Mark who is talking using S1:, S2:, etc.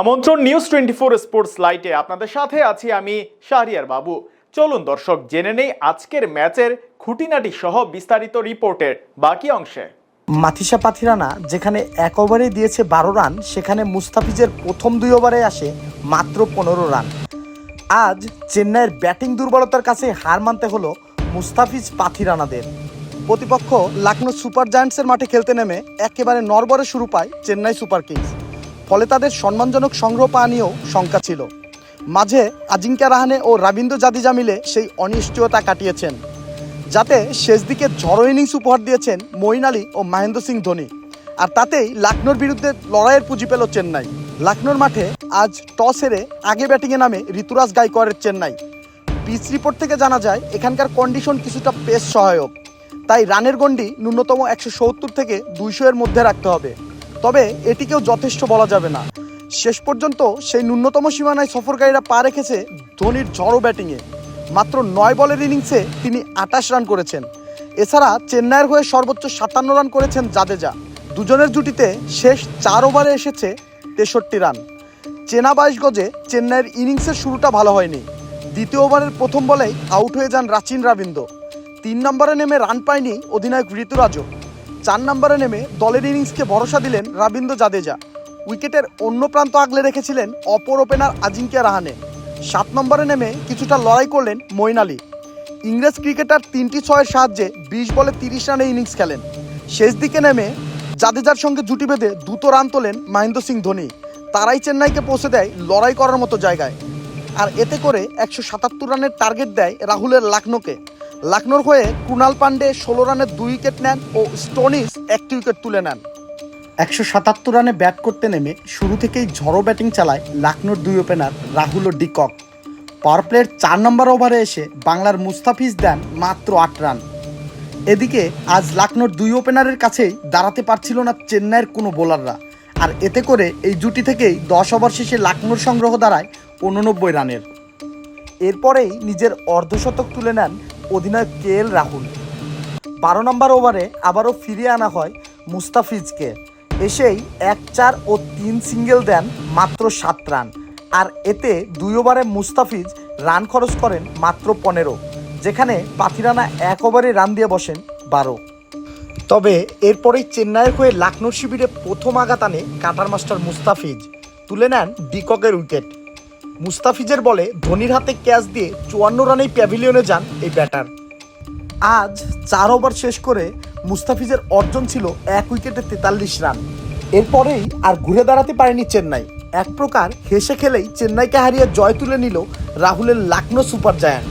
S1: আমন্ত্রণ news twenty four sports লাইটে আপনাদের সাথে আছি আমি শাহরিয়ার বাবু। চলুন দর্শক, জেনে নেই আজকের ম্যাচের খুঁটিনাটি সহ বিস্তারিত রিপোর্টের বাকি অংশে।
S2: মাথিসা পাথিরানা, যেখানে এক ওভারে দিয়েছে বারো রান, সেখানে মুস্তাফিজের প্রথম দুই ওভারে আসে মাত্র পনেরো রান। আজ চেন্নাইয়ের ব্যাটিং দুর্বলতার কাছে হার মানতে হলো মুস্তাফিজ পাথিরানাদের। প্রতিপক্ষ লাকনো সুপার জায়ান্টসের মাঠে খেলতে নেমে একেবারে নরবরে শুরু পায় চেন্নাই সুপার কিংস। ফলে তাদের সম্মানজনক সংগ্রহ পাওয়া নিয়েও শঙ্কা ছিল। মাঝে আজিঙ্কা রাহানে ও রাবীন্দ্র জাদেজা মিলে সেই অনিশ্চয়তা কাটিয়েছেন, যাতে শেষ দিকে ঝড়ো ইনিংস উপহার দিয়েছেন মঈন আলী ও মহেন্দ্র সিং ধোনি। আর তাতেই লাকনোর বিরুদ্ধে লড়াইয়ের পুঁজি পেল চেন্নাই। লাকনোর মাঠে আজ টস হেরে আগে ব্যাটিংয়ে নামে ঋতুরাজ গাইকোয়াড়ের চেন্নাই। পিচ রিপোর্ট থেকে জানা যায়, এখানকার কন্ডিশন কিছুটা পেস সহায়ক। তাই রানের গন্ডি ন্যূনতম একশো সত্তর থেকে দুইশো এর মধ্যে রাখতে হবে। তবে এটিকেও যথেষ্ট বলা যাবে না। শেষ পর্যন্ত সেই ন্যূনতম সীমানায় সফরকারীরা পা রেখেছে ধোনির ঝড়ো ব্যাটিংয়ে। মাত্র নয় বলের ইনিংসে তিনি আটাশ রান করেছেন। এছাড়া চেন্নাইয়ের হয়ে সর্বোচ্চ সাতান্ন রান করেছেন জাদেজা। দুজনের জুটিতে শেষ চার ওভারে এসেছে তেষট্টি রান। চেনা বাইশ গজে চেন্নাইয়ের ইনিংসের শুরুটা ভালো হয়নি। দ্বিতীয় ওভারের প্রথম বলেই আউট হয়ে যান রাচিন রাবিন্দ্র তিন নম্বরে নেমে রান পায়নি অধিনায়ক ঋতুরাজও। চার নম্বরে নেমে দলের ইনিংসকে ভরসা দিলেন রাবিন্দ্র জাদেজা। উইকেটের অন্য প্রান্ত আগলে রেখেছিলেন অপর ওপেনার আজিঙ্ক্য রাহানে। সাত নম্বরে নেমে কিছুটা লড়াই করলেন মঈন আলী। ইংরেজ ক্রিকেটার তিনটি ছয়ের সাহায্যে বিশ বলে তিরিশ রানে ইনিংস খেলেন। শেষ দিকে নেমে জাদেজার সঙ্গে জুটি বেঁধে দ্রুত রান তোলেন মহেন্দ্র সিং ধোনি। তারাই চেন্নাইকে পৌঁছে দেয় লড়াই করার মতো জায়গায়। আর এতে করে একশো সাতাত্তর রানের টার্গেট দেয় রাহুলের লাকনোকে লাকনোর হয়ে কুণাল পান্ডে ষোলো রানের দুই উইকেট নেন ও স্টোনিস একটি উইকেট তুলে নেন। একশো সাতাত্তর রানে ব্যাট করতে নেমে শুরু থেকেই ঝড়ো ব্যাটিং চালায় লাকনোর দুই ওপেনার রাহুল ও ডিকক। পাওয়ার প্লের চার নম্বর ওভারে এসে বাংলার মুস্তাফিজ দেন মাত্র আট রান। এদিকে আজ লাকনোর দুই ওপেনারের কাছেই দাঁড়াতে পারছিল না চেন্নাইয়ের কোনো বোলাররা। আর এতে করে এই জুটি থেকেই দশ ওভার শেষে লাকনোর সংগ্রহ দাঁড়ায় উননব্বই রানের। এরপরেই নিজের অর্ধশতক তুলে নেন অধিনায়ক কে এল রাহুল। বারো নম্বর ওভারে আবারও ফিরিয়ে আনা হয় মুস্তাফিজকে। এসেই এক চার ও তিন সিঙ্গেল দেন মাত্র সাত রান। আর এতে দুই ওভারে মুস্তাফিজ রান খরচ করেন মাত্র পনেরো। যেখানে পাথিরানা এক ওভারে রান দিয়ে বসেন বারো। তবে এরপরেই চেন্নাইয়ের হয়ে লাকনোর শিবিরে প্রথম আঘাত আনে কাটার মাস্টার মুস্তাফিজ। তুলে নেন ডিককের উইকেট। মুস্তাফিজের বলে ধোনির হাতে ক্যাচ দিয়ে চুয়ান্ন রানেই প্যাভিলিয়নে যান এই ব্যাটার। আজ চার ওভার শেষ করে মুস্তাফিজের অর্জন ছিল এক উইকেটে তেতাল্লিশ রান। এরপরেই আর ঘুরে দাঁড়াতে পারেনি চেন্নাই। এক প্রকার হেসে খেলেই চেন্নাইকে হারিয়ে জয় তুলে নিল রাহুলের লাকনো সুপার জায়ান্ট।